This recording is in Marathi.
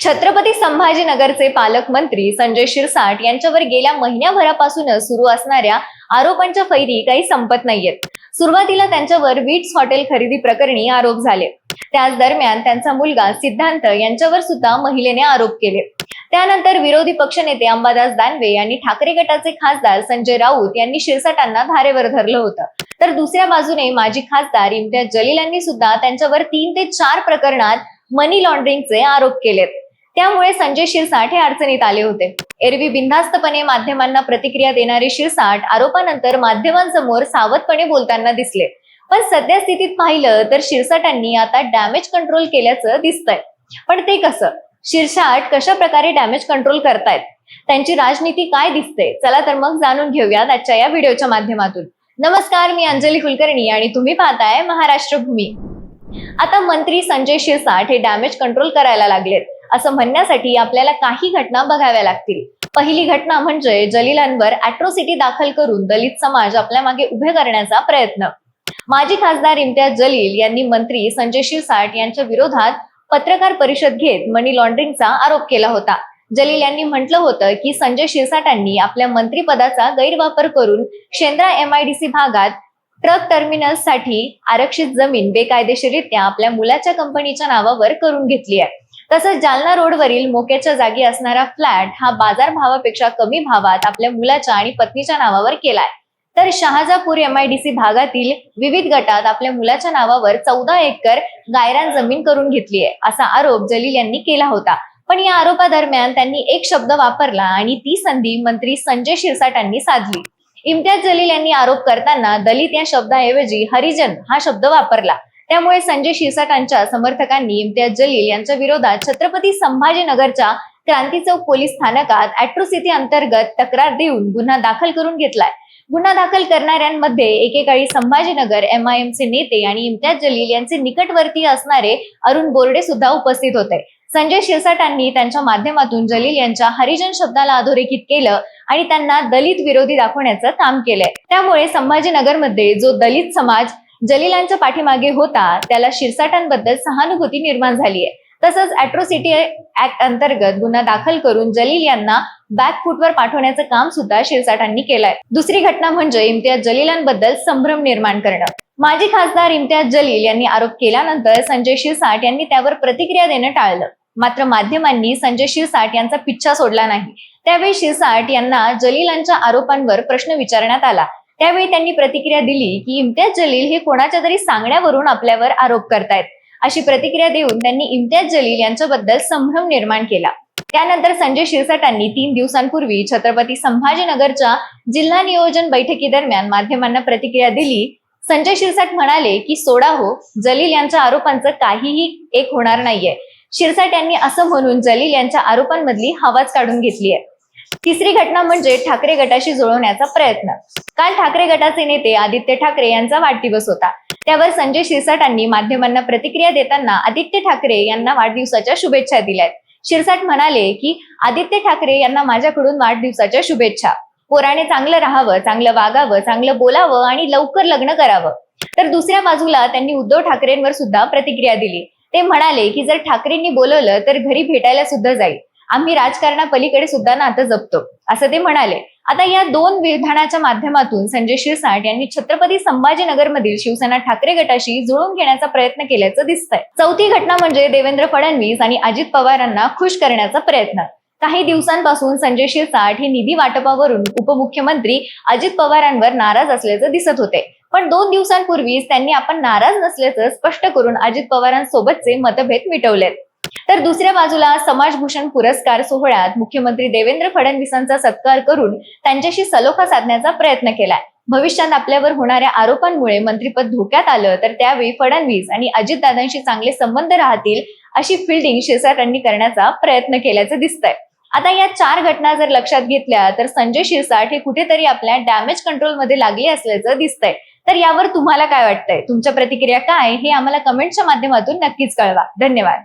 छत्रपती संभाजीनगरचे पालकमंत्री संजय शिरसाट यांच्यावर गेल्या महिन्याभरापासूनच सुरू असणाऱ्या आरोपांच्या फैरी काही संपत नाहीयेत. सुरुवातीला त्यांच्यावर वीट्स हॉटेल खरेदी प्रकरणी आरोप झाले. त्याच दरम्यान त्यांचा मुलगा सिद्धांत यांच्यावर सुद्धा महिलेने आरोप केले. त्यानंतर विरोधी पक्षनेते अंबादास दानवे यांनी ठाकरे गटाचे खासदार संजय राऊत यांनी शिरसाटांना धारेवर धरलं होतं. तर दुसऱ्या बाजूने माजी खासदार इम्तियाज जलील यांनी सुद्धा त्यांच्यावर तीन ते चार प्रकरणात मनी लॉन्ड्रिंगचे आरोप केलेत. त्यामुळे संजय शिरसाट हे अडचणीत आले होते. एरवी बिनधास्तपणे माध्यमांना प्रतिक्रिया देणारे शिरसाट आरोपानंतर माध्यमांसमोर सावधपणे बोलताना दिसले. पण सध्या स्थितीत पाहिलं तर शिरसाटांनी आता डॅमेज कंट्रोल केल्याचं दिसतंय. पण ते कसं? शिरसाट कशा प्रकारे डॅमेज कंट्रोल करतायत? त्यांची राजनीती काय दिसते? चला तर मग जाणून घेऊयात आजच्या या व्हिडिओच्या माध्यमातून. नमस्कार मी अंजली कुलकर्णी आणि तुम्ही पाहताय महाराष्ट्र भूमी आता मंत्री संजय शिरसाट हे डॅमेज कंट्रोल करायला लागलेत. असं म्हणण्यासाठी आपल्याला काही घटना बघाव्या लागतील. पहिली घटना म्हणजे जलीलांवर अॅट्रोसिटी दाखल करून दलित समाज आपल्या मागे उभे करण्याचा प्रयत्न. माजी खासदार इम्तियाज जलील यांनी मंत्री संजय शिरसाट यांच्या विरोधात पत्रकार परिषद घेत मनी लॉन्ड्रिंगचा आरोप केला होता. जलील यांनी म्हटलं होतं की संजय शिरसाटांनी आपल्या मंत्रिपदाचा गैरवापर करून शेंद्रा एमआयडीसी भागात ट्रक टर्मिनल्ससाठी आरक्षित जमीन बेकायदेशीररित्या आपल्या मुलाच्या कंपनीच्या नावावर करून घेतली आहे. तसंच जालना रोडवरील मोक्याच्या जागी असणारा फ्लॅट हा बाजार भावापेक्षा कमी भावात आपल्या मुलाच्या आणि पत्नीच्या नावावर केलाय. तर शहाजापूर एमआयडीसी भागातील विविध गटात आपल्या मुलाच्या नावावर चौदा एकर गायरान जमीन करून घेतली आहे असा आरोप जलील यांनी केला होता. पण या आरोपादरम्यान त्यांनी एक शब्द वापरला आणि ती संधी मंत्री संजय शिरसाटांनी साधली. इम्तियाज जलील यांनी आरोप करताना दलित या शब्दाऐवजी हरिजन हा शब्द वापरला. त्यामुळे संजय शिरसाटांच्या समर्थकांनी इम्तियाज जलील यांच्या विरोधात छत्रपती संभाजीनगरच्या क्रांती चौक पोलीस स्थानकात अॅट्रोसिटी अंतर्गत तक्रार देऊन गुन्हा दाखल करून घेतलाय. गुन्हा दाखल करणाऱ्यांमध्ये एकेकाळी संभाजीनगर एम आय एमचे नेते आणि इम्तियाज जलील यांचे निकटवर्तीय असणारे अरुण बोर्डे सुद्धा उपस्थित होते. संजय शिरसाटांनी त्यांच्या माध्यमातून जलील यांच्या हरिजन शब्दाला अधोरेखित केलं आणि त्यांना दलित विरोधी दाखवण्याचं काम केलंय. त्यामुळे संभाजीनगरमध्ये जो दलित समाज जलीलांच्या पाठीमागे होता त्याला शिरसाटांबद्दल सहानुभूती निर्माण झाली आहे तसंच अॅट्रोसिटी ऍक्ट अंतर्गत गुन्हा दाखल करून जलील यांना बॅकफुटवर पाठवण्याचं काम सुद्धा शिरसाटांनी केलंय. दुसरी घटना म्हणजे इम्तियाज जलीलांबद्दल संभ्रम निर्माण करणं. माजी खासदार इम्तियाज जलील यांनी आरोप केल्यानंतर संजय शिरसाट यांनी त्यावर प्रतिक्रिया देणं टाळलं. मात्र माध्यमांनी संजय शिरसाट यांचा पिच्छा सोडला नाही. त्यावेळी शिरसाट यांना जलीलांच्या आरोपांवर प्रश्न विचारण्यात आला. त्यावेळी त्यांनी प्रतिक्रिया दिली की इम्तियाज जलील हे कोणाच्या तरी सांगण्यावरून आपल्यावर आरोप करतायत. अशी प्रतिक्रिया देऊन त्यांनी इम्तियाज जलील यांच्याबद्दल संभ्रम निर्माण केला. त्यानंतर संजय शिरसाटांनी तीन दिवसांपूर्वी छत्रपती संभाजीनगरच्या जिल्हा नियोजन बैठकीदरम्यान माध्यमांना प्रतिक्रिया दिली. संजय शिरसाट म्हणाले की सोडा हो जलील यांच्या आरोपांचं काहीही एक होणार नाहीये. शिरसाट यांनी असं म्हणून जलील यांच्या आरोपांमधली हवाच काढून घेतली आहे तिसरी घटना म्हणजे ठाकरे गटाशी जुळवण्याचा प्रयत्न. काल ठाकरे गटाचे नेते आदित्य ठाकरे यांचा वाढदिवस होता. त्यावर संजय शिरसाटांनी माध्यमांना प्रतिक्रिया देताना आदित्य ठाकरे यांना वाढदिवसाच्या शुभेच्छा दिल्यात शिरसाट म्हणाले की आदित्य ठाकरे यांना माझ्याकडून वाढदिवसाच्या शुभेच्छा. पोराने चांगलं राहावं चांगलं वागावं चांगलं बोलावं आणि लवकर लग्न करावं. तर दुसऱ्या बाजूला त्यांनी उद्धव ठाकरेंवर सुद्धा प्रतिक्रिया दिली. ते म्हणाले की जर ठाकरेंनी बोलवलं तर घरी भेटायला सुद्धा जाईल. आम्ही राजकारणापलीकडे सुद्धा नातं जपतो असं ते म्हणाले. आता या दोन विधानाच्या माध्यमातून संजय शिरसाट यांनी छत्रपती संभाजीनगरमधील शिवसेना ठाकरे गटाशी जुळवून घेण्याचा प्रयत्न केल्याचं दिसतंय. चौथी घटना म्हणजे देवेंद्र फडणवीस आणि अजित पवारांना खुश करण्याचा प्रयत्न. काही दिवसांपासून संजय शिरसाट हे निधी वाटपावरून उपमुख्यमंत्री अजित पवारांवर नाराज असल्याचं दिसत होते. पण दोन दिवसांपूर्वीच त्यांनी आपण नाराज नसल्याचं स्पष्ट करून अजित पवारांसोबतचे मतभेद मिटवलेत. तर दुसऱ्या बाजूला समाजभूषण पुरस्कार सोहळ्यात मुख्यमंत्री देवेंद्र फडणवीसांचा सत्कार करून त्यांच्याशी सलोखा साधण्याचा प्रयत्न केलाय. भविष्यात आपल्यावर होणाऱ्या आरोपांमुळे मंत्रिपद धोक्यात आलं तर त्यावेळी फडणवीस आणि अजितदादांशी चांगले संबंध राहतील अशी फिल्डिंग शिरसाटांनी करण्याचा प्रयत्न केल्याचं दिसतंय. आता या चार घटना जर लक्षात घेतल्या तर संजय शिरसाट हे कुठेतरी आपल्या डॅमेज कंट्रोलमध्ये लागले असल्याचं दिसतंय. तर यावर तुम्हाला काय वाटतंय? तुमच्या प्रतिक्रिया काय हे आम्हाला कमेंटच्या माध्यमातून नक्कीच कळवा. धन्यवाद.